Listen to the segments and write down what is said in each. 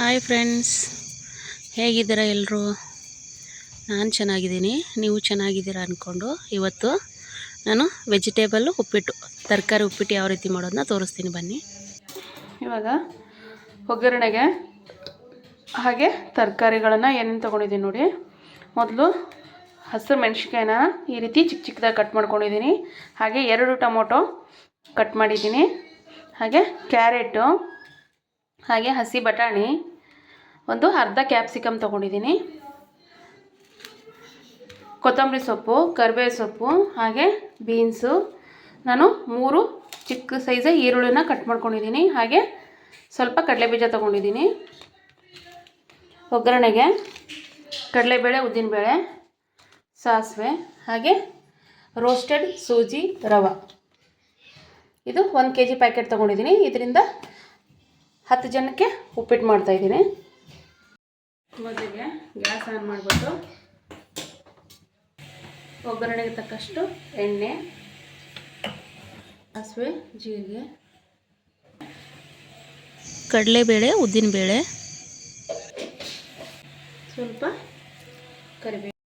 Hi friends ಹೇಗಿದ್ದೀರಾ ಎಲ್ಲರೂ ನಾನು ಚೆನ್ನಾಗಿದ್ದೀನಿ. ನೀವು ಚೆನ್ನಾಗಿದ್ದೀರಾ ಅಂದ್ಕೊಂಡು ಇವತ್ತು ನಾನು ವೆಜಿಟೇಬಲ್ಲು ಉಪ್ಪಿಟ್ಟು, ತರಕಾರಿ, ಉಪ್ಪಿಟ್ಟು ಯಾವ ರೀತಿ ಮಾಡೋದನ್ನ ತೋರಿಸ್ತೀನಿ ಬನ್ನಿ. ಇವಾಗ ಒಗ್ಗರಣೆಗೆ ಹಾಗೆ ತರಕಾರಿಗಳನ್ನು ಏನೇನು ತೊಗೊಂಡಿದ್ದೀನಿ ನೋಡಿ. ಮೊದಲು ಹಸಿರು ಮೆಣಸಿನ್ಕಾಯಿನ ಈ ರೀತಿ ಚಿಕ್ಕ ಚಿಕ್ಕದಾಗಿ ಕಟ್ ಮಾಡ್ಕೊಂಡಿದ್ದೀನಿ. ಹಾಗೆ ಎರಡು ಟೊಮೊಟೊ ಕಟ್ ಮಾಡಿದ್ದೀನಿ. ಹಾಗೆ ಕ್ಯಾರೆಟು, ಹಾಗೆ ಹಸಿ ಬಟಾಣಿ ಒಂದು ಅರ್ಧ ಕ್ಯಾಪ್ಸಿಕಮ್ ತೊಗೊಂಡಿದ್ದೀನಿ. ಕೊತ್ತಂಬರಿ ಸೊಪ್ಪು ಕರಿಬೇವು ಸೊಪ್ಪು, ಹಾಗೆ ಬೀನ್ಸು ನಾನು ಮೂರು ಚಿಕ್ಕ ಸೈಜ ಈರುಳ್ಳಿನ ಕಟ್ ಮಾಡ್ಕೊಂಡಿದ್ದೀನಿ. ಹಾಗೆ ಸ್ವಲ್ಪ ಕಡಲೆಬೀಜ ತೊಗೊಂಡಿದ್ದೀನಿ. ಒಗ್ಗರಣೆಗೆ ಕಡಲೆಬೇಳೆ, ಉದ್ದಿನಬೇಳೆ, ಸಾಸಿವೆ, ಹಾಗೆ ರೋಸ್ಟೆಡ್ ಸೂಜಿ ರವೆ. ಇದು ಒಂದು ಕೆ ಜಿ ಪ್ಯಾಕೆಟ್ ತೊಗೊಂಡಿದ್ದೀನಿ. ಇದರಿಂದ ಹತ್ತು ಜನಕ್ಕೆ ಉಪ್ಪಿಟ್ಟು ಮಾಡ್ತಾಯಿದ್ದೀನಿ ಮೊದಲಿಗೆ ಗ್ಯಾಸ್ ಆನ್ ಮಾಡಿಬಿಟ್ಟು ಒಗ್ಗರಣೆಗೆ ತಕ್ಕಷ್ಟು ಎಣ್ಣೆ ಸಾಸಿವೆ ಜೀರಿಗೆ, ಕಡಲೆಬೇಳೆ, ಉದ್ದಿನಬೇಳೆ, ಸ್ವಲ್ಪ ಕರಿಬೇವು,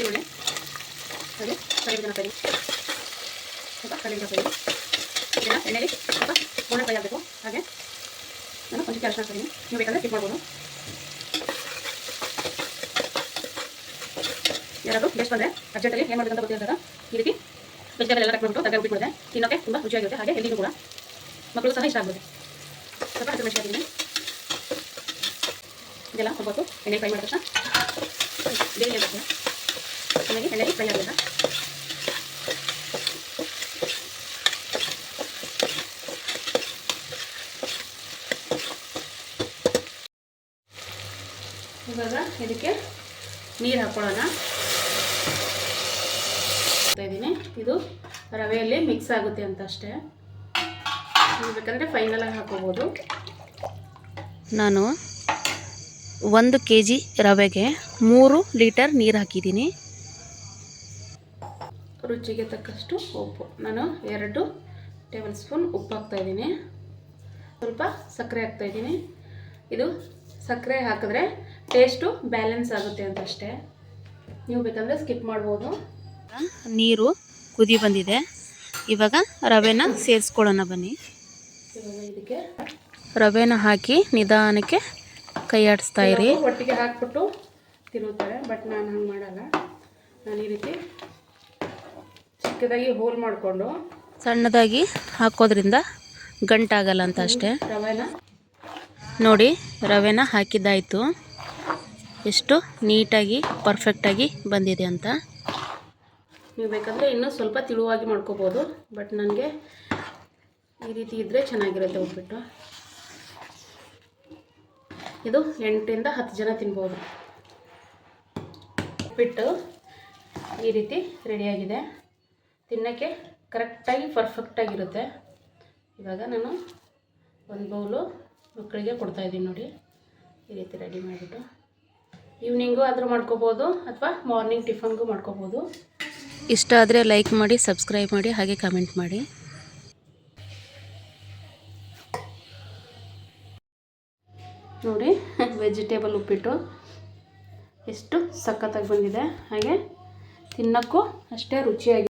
ಈರುಳ್ಳಿ ಹಾಗೆ ಕರಿಬೇವಿನ ಕರಿ ಸ್ವಲ್ಪ ಕರಿಬೇವಿನ ಕರಿ ಇದನ್ನು ಸ್ವಲ್ಪ ಆಗಬೇಕು. ಹಾಗೆ ನಾನು ಒಂದು ಕೆಲಸ ಹಾಕ್ತೀನಿ. ನೀವು ಬೇಕಾದರೆ ಟಿಪ್ ಮಾಡ್ಬೋದು. ಯಾರಾದರೂ ಗೆಸ್ಟ್ ಬಂದರೆ ಅರ್ಜೆಂಟಲ್ಲಿ ಏನು ಮಾಡಬೇಕಂತ ಗೊತ್ತಿರ್ತಾರೆ ಈ ರೀತಿ ವೆಜಿಟೇಬಲ್ ಎಲ್ಲ ಕಟ್ ಮಾಡಿಬಿಟ್ಟು ತರಕಾರಿ ಉಪ್ಪಿಟ್ಟು ಮಾಡಿದೆ ತಿನ್ನೋಕ್ಕೆ ತುಂಬ ರುಚಿಯಾಗಿರುತ್ತೆ ಹಾಗೆ ಎಲ್ಲಿಗೂ ಕೂಡ. ಮಕ್ಕಳು ಸಹ ಇಷ್ಟ ಆಗ್ಬೋದು. ಸ್ವಲ್ಪ ಹಸಿರು ಮೆಣಸಿನ ಇದೆಲ್ಲ ಸ್ವಲ್ಪ ಹೊತ್ತು ಎಣ್ಣೆ ಫ್ರೈ ಮಾಡಿದ ತಕ್ಷಣ. ಬೇರೆ ಚೆನ್ನಾಗಿ ಎಣ್ಣೆಗೆ ಫ್ರೈ ಆಗಬೇಕು ಇವಾಗ ಇದಕ್ಕೆ ನೀರು ಹಾಕೊಳ್ಳೋಣ ಇದ್ದೀನಿ. ಇದು ರವೆಯಲ್ಲಿ ಮಿಕ್ಸ್ ಆಗುತ್ತೆ ಅಂತ ಅಷ್ಟೇ. ಬೇಕಂದರೆ ಫೈನಲ್ ಫೈನಲಾಗಿ ಹಾಕೋಬೋದು. ನಾನು ಒಂದು ಕೆ ಜಿ ರವೆಗೆ ಮೂರು ಲೀಟರ್ ನೀರು ಹಾಕಿದ್ದೀನಿ. ರುಚಿಗೆ ತಕ್ಕಷ್ಟು ಉಪ್ಪು. ನಾನು ಎರಡು ಟೇಬಲ್ ಸ್ಪೂನ್ ಉಪ್ಪು ಹಾಕ್ತಾಯಿದ್ದೀನಿ ಸ್ವಲ್ಪ ಸಕ್ಕರೆ ಹಾಕ್ತಾಯಿದ್ದೀನಿ ಇದು ಸಕ್ಕರೆ ಹಾಕಿದ್ರೆ ಟೇಸ್ಟು ಬ್ಯಾಲೆನ್ಸ್ ಆಗುತ್ತೆ ಅಂತ ಅಷ್ಟೇ. ನೀವು ಬೇಕಂದರೆ ಸ್ಕಿಪ್ ಮಾಡ್ಬೋದು. ನೀರು ಕುದಿ ಬಂದಿದೆ. ಇವಾಗ ರವೆನ ಸೇರಿಸ್ಕೊಳ್ಳೋಣ ಬನ್ನಿ. ಇದಕ್ಕೆ ರವೆನ ಹಾಕಿ ನಿಧಾನಕ್ಕೆ ಕೈ ಆಡಿಸ್ತಾ ಇರಿ. ಒಟ್ಟಿಗೆ ಹಾಕ್ಬಿಟ್ಟು ತಿರುತ್ತಾರೆ ಬಟ್ ನಾನು ಹಂಗೆ ಮಾಡಲ್ಲ. ನಾನು ಈ ರೀತಿ ಚಿಕ್ಕದಾಗಿ ಹೋಲ್ ಮಾಡಿಕೊಂಡು ಸಣ್ಣದಾಗಿ ಹಾಕೋದ್ರಿಂದ ಗಂಟಾಗಲ್ಲ ಅಂತ ಅಷ್ಟೇ. ರವೆನ. ನೋಡಿ ರವೆನ ಹಾಕಿದ್ದಾಯಿತು. ಎಷ್ಟು ನೀಟಾಗಿ ಪರ್ಫೆಕ್ಟಾಗಿ ಬಂದಿದೆ ಅಂತ. ನೀವು ಬೇಕಂದರೆ ಇನ್ನೂ ಸ್ವಲ್ಪ ತಿಳುವಾಗಿ ಮಾಡ್ಕೋಬೋದು. ಬಟ್ ನನಗೆ ಈ ರೀತಿ ಇದ್ದರೆ ಚೆನ್ನಾಗಿರುತ್ತೆ ಉಪ್ಪಿಟ್ಟು. ಇದು ಎಂಟರಿಂದ ಹತ್ತು ಜನ ತಿನ್ಬೋದು. ಉಪ್ಪಿಟ್ಟು ಈ ರೀತಿ ರೆಡಿಯಾಗಿದೆ ತಿನ್ನೋಕ್ಕೆ ಕರೆಕ್ಟಾಗಿ ಪರ್ಫೆಕ್ಟಾಗಿರುತ್ತೆ ಇವಾಗ ನಾನು ಒಂದು ಬೌಲು ಮಕ್ಕಳಿಗೆ ಕೊಡ್ತಾಯಿದ್ದೀನಿ ನೋಡಿ. ಈ ರೀತಿ ರೆಡಿ ಮಾಡಿಬಿಟ್ಟು. ಈವ್ನಿಂಗು ಆದರೂ ಮಾಡ್ಕೋಬೋದು ಅಥವಾ ಮಾರ್ನಿಂಗ್ ಟಿಫನ್ಗೂ ಮಾಡ್ಕೋಬೋದು. ಇಷ್ಟ ಆದರೆ ಲೈಕ್ ಮಾಡಿ ಸಬ್ಸ್ಕ್ರೈಬ್ ಮಾಡಿ, ಹಾಗೆ ಕಮೆಂಟ್ ಮಾಡಿ. ನೋಡಿ ವೆಜಿಟೇಬಲ್ ಉಪ್ಪಿಟ್ಟು ಎಷ್ಟು ಸಖತ್ತಾಗಿ ಬಂದಿದೆ. ಹಾಗೆ ತಿನ್ನೋಕ್ಕೂ ಅಷ್ಟೇ ರುಚಿಯಾಗಿ